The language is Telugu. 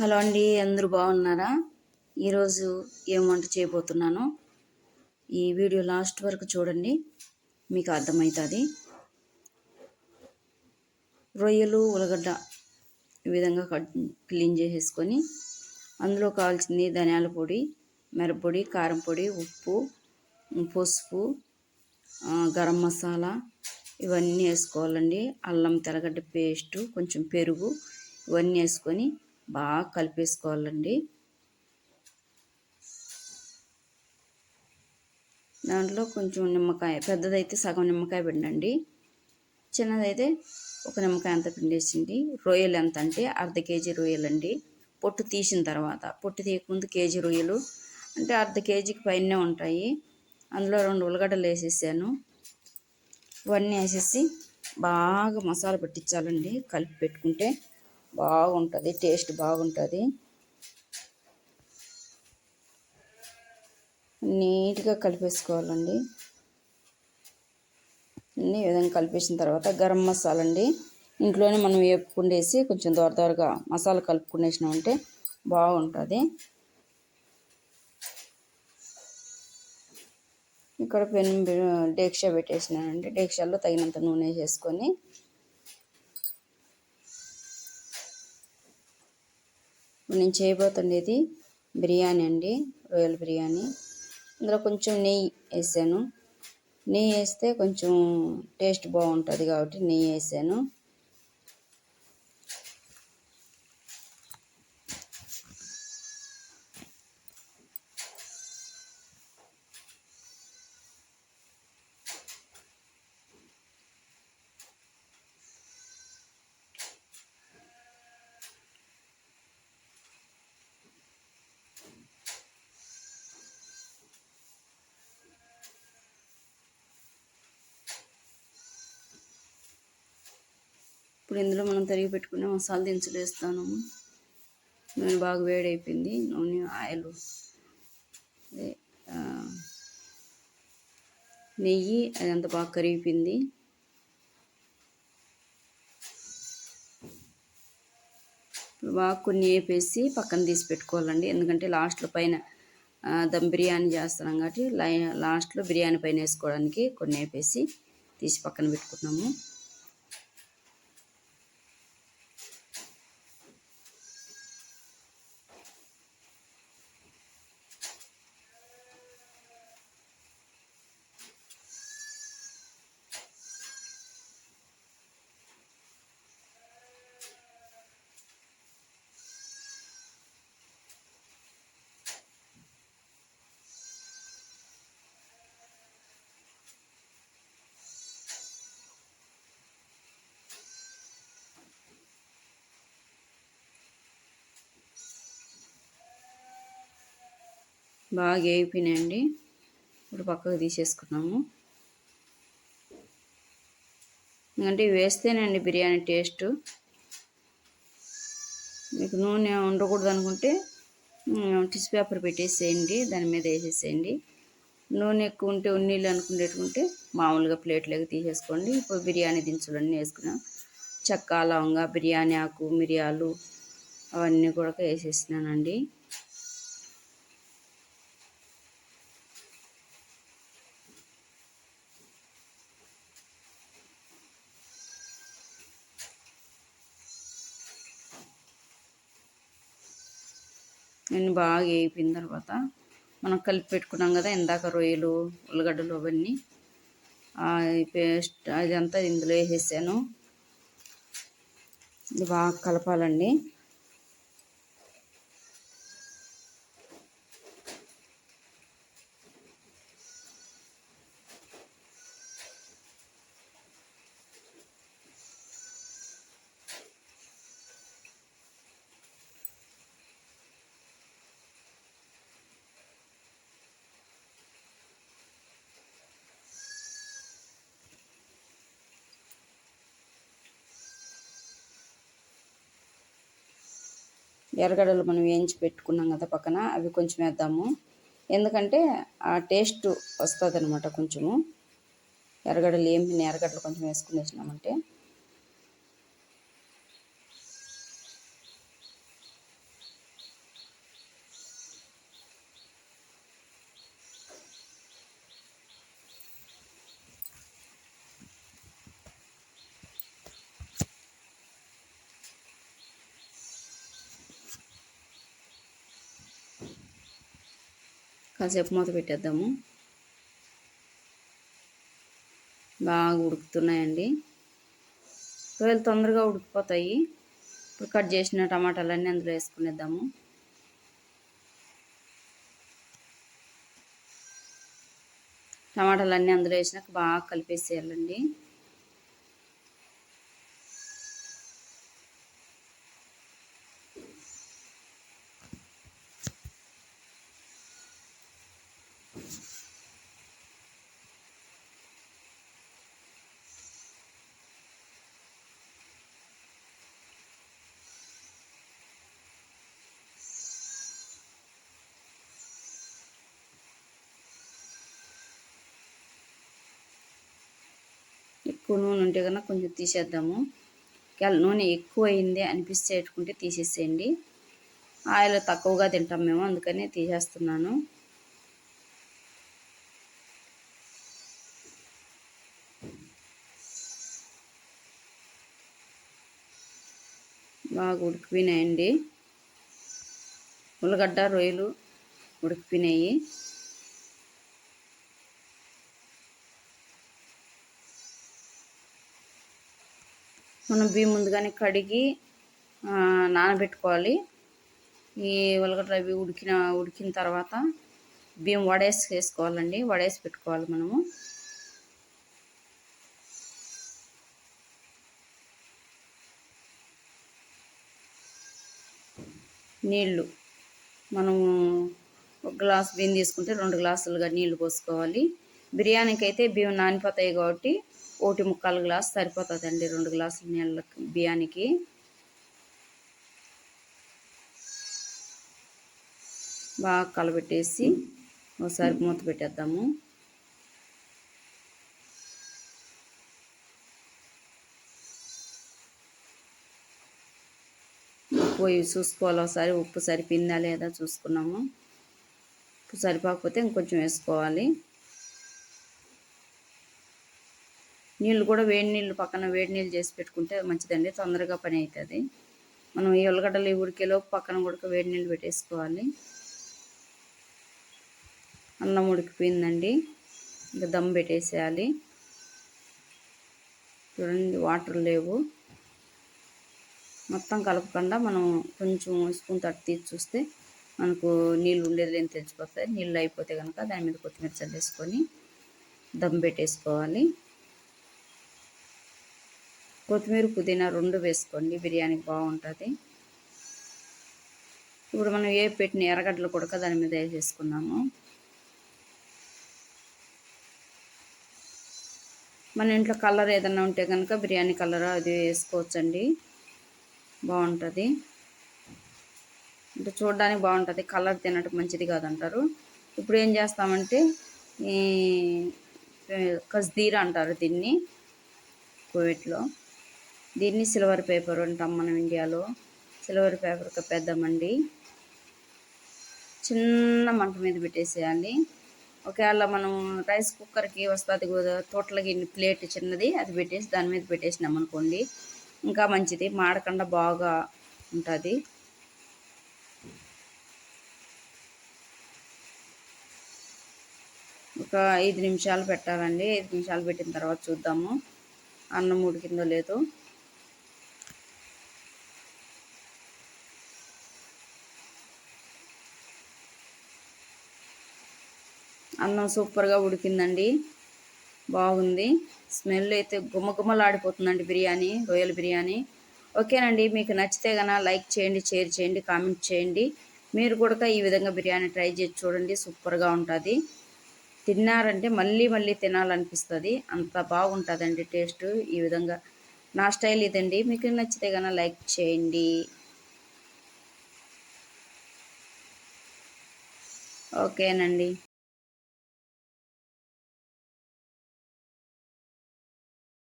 హలో అండి అందరూ బాగున్నారా? ఈరోజు ఏం వంట చేయబోతున్నాను ఈ వీడియో లాస్ట్ వరకు చూడండి మీకు అర్థమవుతుంది. రొయ్యలు ఉల్లగడ్డ ఈ విధంగా కట్ క్లీన్ చేసేసుకొని అందులో కావాల్సింది ధనియాల పొడి మిరపొడి కారం పొడి ఉప్పు పసుపు గరం మసాలా ఇవన్నీ వేసుకోవాలండి. అల్లం తెల్లగడ్డ పేస్టు కొంచెం పెరుగు ఇవన్నీ వేసుకొని బాగా కలిపేసుకోవాలండి. దాంట్లో కొంచెం నిమ్మకాయ పెద్దదైతే సగం నిమ్మకాయ పిండండి. చిన్నదైతే ఒక నిమ్మకాయ అంత పిండేసింది. రొయ్యలు ఎంత అంటే అర్ధ కేజీ రొయ్యలండి. పొట్టు తీసిన తర్వాత పొట్టు తీయకముందు కేజీ రొయ్యలు. అంటే అర్ధ కేజీకి పైనే ఉంటాయి. అందులో రెండు ఉల్లగడ్డలు వేసేసాను. ఇవన్నీ వేసేసి బాగా మసాలా పెట్టించాలండి. కలిపి పెట్టుకుంటే బాగుంటుంది టేస్ట్ బాగుంటుంది. నీట్గా కలిపేసుకోవాలండి. అన్ని విధంగా కలిపేసిన తర్వాత గరం మసాలా అండి ఇంట్లోనే మనం వేపుకుండేసి కొంచెం దూర మసాలా కలుపుకునేసినామంటే బాగుంటుంది. ఇక్కడ పెన్ డేక్షా పెట్టేసినానండి. డేక్షాలో తగినంత నూనె వేసేసుకొని నేను చేయబోతుండేది బిర్యానీ అండి రొయ్యల బిర్యానీ. ఇందులో కొంచెం నెయ్యి వేసాను. నెయ్యి వేస్తే కొంచెం టేస్ట్ బాగుంటుంది కాబట్టి నెయ్యి వేసాను. ఇప్పుడు ఇందులో మనం తరిగి పెట్టుకునే మసాలా దినుసులు వేస్తాను. నూనె బాగా వేడైపోయింది. నూనె ఆయిల్ నెయ్యి అదంతా బాగా కరిగిపోయింది. బాగా కొన్ని వేపేసి పక్కన తీసి పెట్టుకోవాలండి. ఎందుకంటే లాస్ట్లో పైన దమ్ బిర్యానీ చేస్తున్నాం కాబట్టి లాస్ట్లో బిర్యానీ పైన వేసుకోవడానికి కొన్ని వేపేసి తీసి పక్కన పెట్టుకున్నాము బాగా వేగిపోయినాయండి ఇప్పుడు పక్కకు తీసేసుకున్నాము. ఎందుకంటే వేస్తేనండి బిర్యానీ టేస్ట్. మీకు నూనె ఉండకూడదు అనుకుంటే టిష్యూ పేపర్ పెట్టేసేయండి దాని మీద వేసేసేయండి. నూనె ఎక్కువ ఉంటే ఉన్నీళ్ళు అనుకునేటుకుంటే మామూలుగా ప్లేట్లోకి తీసేసుకోండి. ఇప్పుడు బిర్యానీ దినుసులన్నీ వేసుకున్నాం. చెక్క లవంగా బిర్యానీ ఆకు మిరియాలు అవన్నీ కూడా వేసేసినానండి. నేను బాగా వేగిపోయిన తర్వాత మనం కలిపి పెట్టుకున్నాం కదా ఇందాక రొయ్యలు ఉల్లగడ్డలు అవన్నీ. పేస్ట్ అదంతా ఇందులో వేసేసాను. ఇది బాగా కలపాలండి. ఎర్రగడ్డలు మనం వేయించి పెట్టుకున్నాం కదా పక్కన అవి కొంచెం వేద్దాము. ఎందుకంటే ఆ టేస్ట్ వస్తుంది అనమాట కొంచెము. ఎర్రగడ్డలు ఏం ఎర్రగడ్డలు కొంచెం వేసుకునేసినామంటే. కాసేపు మూత పెట్టేద్దాము. బాగా ఉడుకుతున్నాయండి. ఒకవేళ తొందరగా ఉడికిపోతాయి ఇప్పుడు కట్ చేసిన టమాటాలన్నీ అందులో వేసుకునేద్దాము. టమాటాలన్నీ అందులో వేసినాక బాగా కలిపేసేయాలండి. ఎక్కువ నూనె ఉంటే కనుక కొంచెం తీసేద్దాము. ఒకవేళ నూనె ఎక్కువ అయింది అనిపిస్తే పెట్టుకుంటే తీసేసేయండి. ఆయిల్ తక్కువగా తింటాం మేము అందుకని తీసేస్తున్నాను. బాగా ఉడికిపోయినాయండి. ఉల్లగడ్డ రొయ్యలు ఉడికిపోయినాయి. మనం బియ్యం ముందుగానే కడిగి నానబెట్టుకోవాలి. ఈ ఉల్లగడ్డ అవి ఉడికిన ఉడికిన తర్వాత బియ్యం వడేసి వేసుకోవాలండి. వడేసి పెట్టుకోవాలి మనము. నీళ్ళు మనము ఒక గ్లాస్ బియ్యం తీసుకుంటే రెండు గ్లాసులుగా నీళ్ళు పోసుకోవాలి. బిర్యానీకి అయితే బియ్యం నానిపోతాయి కాబట్టి ఒకటి ముక్కాలు గ్లాస్ సరిపోతుందండి. రెండు గ్లాసుల నీళ్ళ బియ్యానికి. బాగా కలబెట్టేసి ఒకసారి మూత పెట్టేద్దాము. పోయి చూసుకోవాలి. ఒకసారి ఉప్పు సరిపోయిందా లేదా చూసుకున్నాము. ఉప్పు సరిపోకపోతే ఇంకొంచెం వేసుకోవాలి. నీళ్ళు కూడా వేడి నీళ్ళు పక్కన వేడి నీళ్ళు చేసి పెట్టుకుంటే మంచిదండి తొందరగా పని అవుతుంది మనం ఈ ఉల్లగడ్డలు ఉడికేలోపు పక్కన ఉడక వేడి నీళ్ళు పెట్టేసుకోవాలి. అన్నం ఉడికిపోయిందండి ఇంకా దమ్ పెట్టేసేయాలి. చూడండి వాటర్ లేవు. మొత్తం కలపకుండా మనం కొంచెం స్పూన్ తట్టు తీసి చూస్తే మనకు నీళ్ళు ఉండేది లేని తెలిసిపోతుంది. నీళ్ళు అయిపోతే కనుక దాని మీద కొత్తిమీర చల్లేసుకొని దమ్ పెట్టేసుకోవాలి. కొత్తిమీర పుదీనా రెండు వేసుకోండి. బిర్యానీకి బాగుంటుంది. ఇప్పుడు మనం ఏ పెట్టిన ఎర్రగడ్డలు కూడా దాని మీద వేసేసుకున్నాము మన ఇంట్లో కలర్ ఏదైనా ఉంటే కనుక బిర్యానీ కలర్ అది వేసుకోవచ్చండి. బాగుంటుంది. అంటే చూడడానికి బాగుంటుంది. కలర్ తినటం మంచిది కాదంటారు. ఇప్పుడు ఏం చేస్తామంటే ఈ కస్దీర అంటారు దీన్ని. కోవిట్లో దీన్ని సిల్వర్ పేపర్ అంటాం మనం ఇండియాలో. సిల్వర్ పేపర్ కప్పేద్దామండి. చిన్న మంట మీద పెట్టేసేయాలి. ఒకవేళ మనం రైస్ కుక్కర్కి వస్తుంది కదా తోటలకి ప్లేట్ చిన్నది అది పెట్టేసి దాని మీద పెట్టేసినాం అనుకోండి ఇంకా మంచిది. మాడకుండా బాగా ఉంటుంది. ఒక ఐదు నిమిషాలు పెట్టాలండి. ఐదు నిమిషాలు పెట్టిన తర్వాత చూద్దాము. అన్నం ఉడికిందో లేదో. అన్నం సూపర్గా ఉడికిందండి. బాగుంది. స్మెల్ అయితే గుమగుమలాడిపోతుందండి బిర్యానీ రొయ్యల బిర్యానీ. ఓకేనండి మీకు నచ్చితే కనుక లైక్ చేయండి షేర్ చేయండి కామెంట్ చేయండి. మీరు కూడా ఈ విధంగా బిర్యానీ ట్రై చేసి చూడండి సూపర్గా ఉంటుంది. తిన్నారంటే మళ్ళీ మళ్ళీ తినాలనిపిస్తుంది. అంత బాగుంటుందండి టేస్ట్. ఈ విధంగా నా స్టైల్ ఇదండి. మీకు నచ్చితే కనుక లైక్ చేయండి. ఓకేనండి.